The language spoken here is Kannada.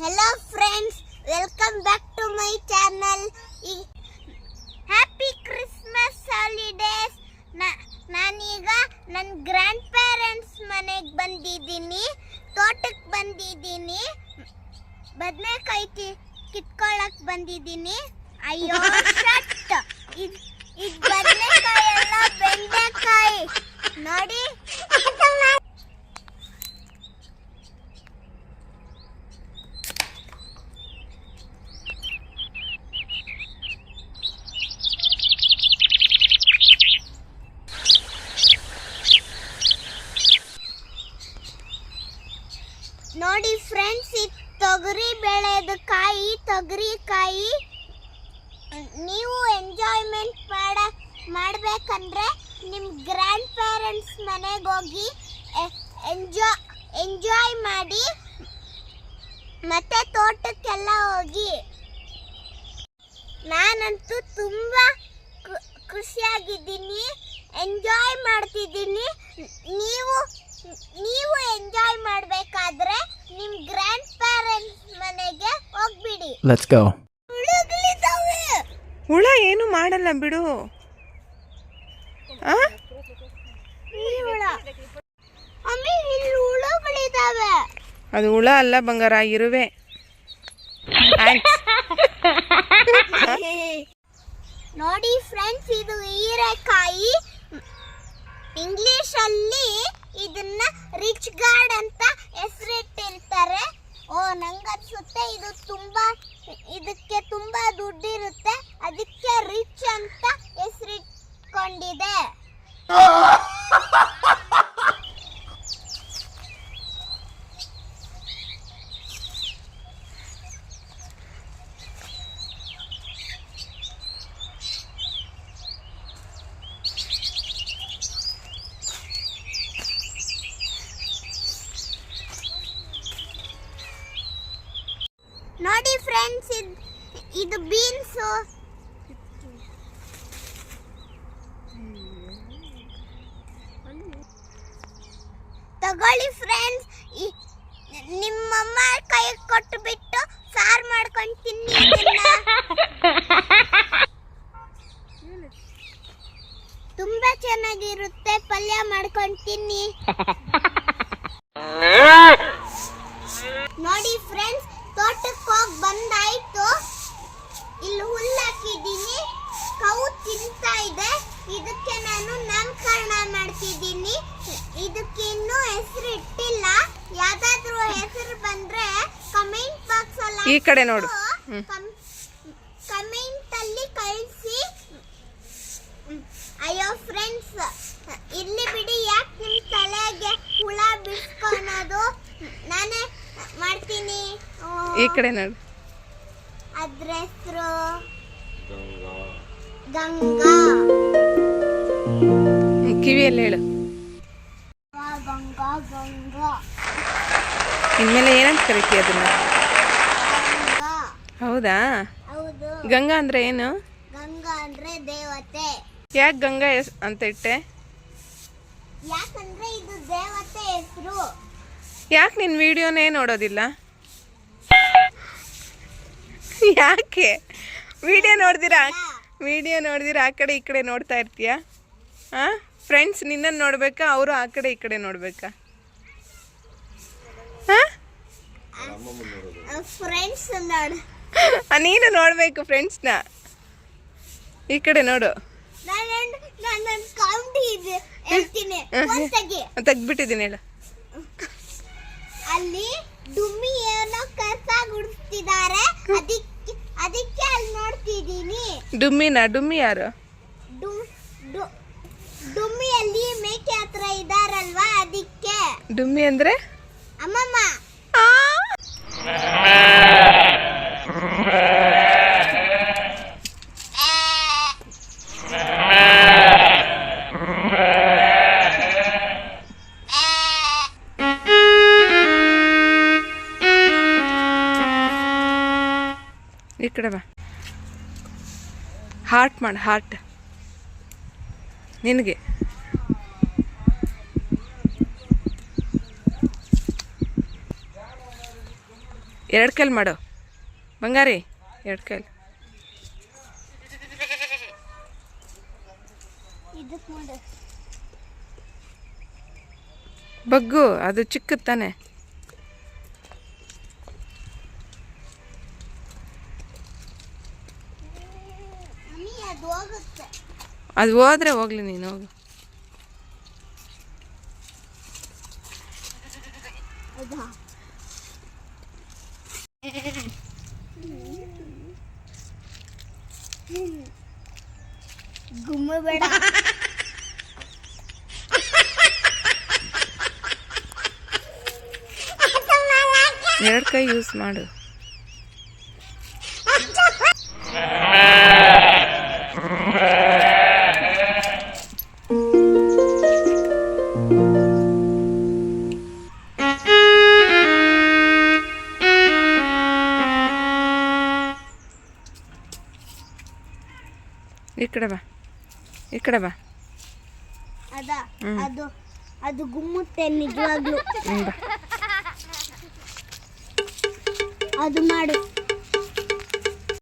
Hello friends welcome back to my channel happy Christmas holidays ನಾನೀಗ ನನ್ನ ಗ್ರ್ಯಾಂಡ್ ಪೇರೆಂಟ್ಸ್ ಮನೆಗೆ ಬಂದಿದ್ದೀನಿ. ತೋಟಕ್ಕೆ ಬಂದಿದ್ದೀನಿ. ಬದನೆಕಾಯಿ ಕಿ ಬಂದಿದ್ದೀನಿ. ಅಯ್ಯೋ ಶಟ್ ಇದು ಇದು ಬದನೆಕಾಯಿ ಎಲ್ಲ ಬೆಂಡೆಕಾಯಿ. ನೋಡಿ ನೋಡಿ ಫ್ರೆಂಡ್ಸ್ ಈ ತೊಗರಿ ಬೆಳೆದ ಕಾಯಿ, ತೊಗರಿ ಕಾಯಿ, ನೀವು ಎಂಜಾಯ್ಮೆಂಟ್ ಮಾಡ, ಮಾಡಬೇಕಂದ್ರೆ ನಿಮ್ಮ ಗ್ರ್ಯಾಂಡ್ ಪೇರೆಂಟ್ಸ್ ಮನೆಗೆ ಹೋಗಿ ಎಂಜಾಯ್ ಎಂಜಾಯ್ ಮಾಡಿ, ಮತ್ತೆ ತೋಟಕ್ಕೆಲ್ಲ ಹೋಗಿ. ನಾನಂತೂ ತುಂಬ ಖುಷಿಯಾಗಿದ್ದೀನಿ ಎಂಜಾಯ್ ಮಾಡ್ತಿದ್ದೀನಿ. ನೀವು ನೀವು ಎಂಜಾಯ್ ಮಾಡಬೇಕಾದ್ರೆ ನಿಮ್ಮ ಗ್ರ್ಯಾಂಡ್ ಪೇರೆಂಟ್ಸ್ ಮನೆಗೆ ಹೋಗ್ಬಿಡಿ ಗೋ ಹುಳ ಏನು ಮಾಡಲ್ಲ ಬಿಡು. ಆ? ಅದು ಹುಳ ಅಲ್ಲ ಬಂಗಾರ ಇರುವೆ. ನೋಡಿ ಫ್ರೆಂಡ್ಸ್ ಇದು ಹೀರೆಕಾಯಿ. ಇಂಗ್ಲಿಷ್ ಅಲ್ಲಿ ಇದನ್ನ ರಿಚ್ ಗಾರ್ಡ್ ಅಂತ ಹೆಸರಿಟ್ಟಿರ್ತಾರೆ. ಓ ನಂಗನ್ಸುತ್ತೆ ಇದು ತುಂಬಾ ಇದಕ್ಕೆ ತುಂಬಾ ದುಡ್ಡಿರುತ್ತೆ ಅದಕ್ಕೆ ರಿಚ್ ಅಂತ ಹೆಸರಿಟ್ಕೊಂಡಿದೆ ನೋಡಿ ಫ್ರೆಂಡ್ಸ್ ಇದು ಇದು ಬೀನ್ಸು ತಗೊಳ್ಳಿ ಫ್ರೆಂಡ್ಸ್ ನಿಮ್ಮಮ್ಮ ಕೈ ಕೊಟ್ಟು ಬಿಟ್ಟು ಸಾರು ಮಾಡ್ಕೊಂಡು ತಿನ್ನಿ. ತುಂಬಾ ಚೆನ್ನಾಗಿರುತ್ತೆ. ಪಲ್ಯ ಮಾಡ್ಕೊಂಡು ತಿನ್ನಿ ನೋಡಿ ಫ್ರೆಂಡ್ಸ್ ತೋಟಕ್ಕೆ ಹೋಗಿ ಬಂದಾಯ್ತು ಇಲ್ಲಿ ಹುಲ್ಲು ಹಾಕಿದ್ದೀನಿ ಕವು ತಿಂತಾ ಇದೆ ಇದಕ್ಕೆ ನಾನು ನಾಮಕರಣ ಮಾಡ್ತಿದ್ದೀನಿ ಇದಕ್ಕೆ ಇನ್ನೂ ಹೆಸರು ಇಟ್ಟಿಲ್ಲ ಯಾವ್ದಾದ್ರು ಹೆಸರು ಬಂದ್ರೆ ಕಮೆಂಟ್ ಬಾಕ್ಸ್ ಅಲ್ಲಿ ಈ ಕಡೆ ನೋಡು. ಕಮೆಂಟ್ ಅಲ್ಲಿ ಕಳಿಸಿ. ಅಯ್ಯೋ ಫ್ರೆಂಡ್ಸ್ ಇಲ್ಲಿ ಬಿಡಿ ಯಾಕೆ ನಿಮ್ಮ ತಲೆಗೆ ಹುಳ ಬಿಡ್ಸ್ಕೊಳೋದು ನಾನೇ ಮಾಡ್ತೀನಿ. ಈ ಕಡೆ ನೋಡು. ಅದ್ರ ಹೆಸರು ಗಂಗಾ. ಕಿವಿಯಲ್ಲಿ ಹೇಳು. ಗಂಗಾ ಗಂಗಾ. ಇನ್ಮೇಲೆ ಏನಂತ ಕರಿತೀಯ ಅದನ್ನ? ಹೌದಾ? ಹೌದು. ಗಂಗಾ ಅಂದ್ರೆ ಏನು? ಗಂಗಾ ಅಂದ್ರೆ ದೇವತೆ. ಯಾಕೆ ಗಂಗಾ ಅಂತ ಇಟ್ಟೆ? ಯಾಕಂದ್ರೆ ಇದು ದೇವತೆ ಹೆಸರು. ಯಾಕೆ ನಿನ್ನ ವಿಡಿಯೋನೇ ನೋಡೋದಿಲ್ಲ? ಯಾಕೆ? ವಿಡಿಯೋ ನೋಡ್ದಿರಾ? ವಿಡಿಯೋ ನೋಡ್ದಿರಾ? ಆ ಕಡೆ ಈ ಕಡೆ ನೋಡ್ತಾ ಇರ್ತೀಯ? ಹಾಂ ಫ್ರೆಂಡ್ಸ್ ನಿನ್ನನ್ನು ನೋಡ್ಬೇಕಾ? ಅವರು ಆ ಕಡೆ ಈ ಕಡೆ ನೋಡ್ಬೇಕಾ? ಹಾಂ ಫ್ರೆಂಡ್ಸ್ ನೀನು ನೋಡಬೇಕು ಫ್ರೆಂಡ್ಸ್ನ. ಈ ಕಡೆ ನೋಡು. ತೆಗ್ದ್ಬಿಟ್ಟಿದ್ದೀನಿ ಹೇಳು. ಅಲ್ಲಿ ಡುಮ್ಮಿ ಏನೋ ಕಸ ಗುಡಿಸ್ತಿದ್ದಾರೆ ಅದಕ್ಕೆ ಅದಕ್ಕೆ ಅಲ್ಲಿ ನೋಡ್ತಿದ್ದೀನಿ. ಡುಮ್ಮಿನ? ಡುಮ್ಮಿ ಯಾರು? ಡುಮ್ಮಿಯಲ್ಲಿ ಮೇಕೆ ಹತ್ರ ಇದಾರಲ್ವಾ ಅದಕ್ಕೆ. ಡುಮ್ಮಿ ಅಂದ್ರೆ? ಅಮ್ಮಮ್ಮ. ಈ ಬಾ. ಹಾರ್ಟ್ ಮಾಡಿ ಹಾರ್ಟ್ ನಿನಗೆ. ಎರಡು ಕೈಲಿ ಮಾಡು. ಬಂಗಾರಿ ಎರಡು ಕೈಲಿ. ಬಗ್ಗು ಅದು ಚಿಕ್ಕದು ತಾನೆ. ಅದು ಹೋದ್ರೆ ಹೋಗ್ಲಿ ನೀನು ಹೋಗು. ಹೌದಾ? ಗುಮ್ಮ ಬೇಡ. ಎರಡು ಕೈ ಯೂಸ್ ಮಾಡು. Thank ಕಡೆ ಬಾ. ಈ ಕಡೆ ಬಾ. ಅದ ಅದು ಅದು ಗುಮ್ಮುತ್ತೆ ನಿಜವಾಗ್ಲೂ. ಅದು ಮಾಡು.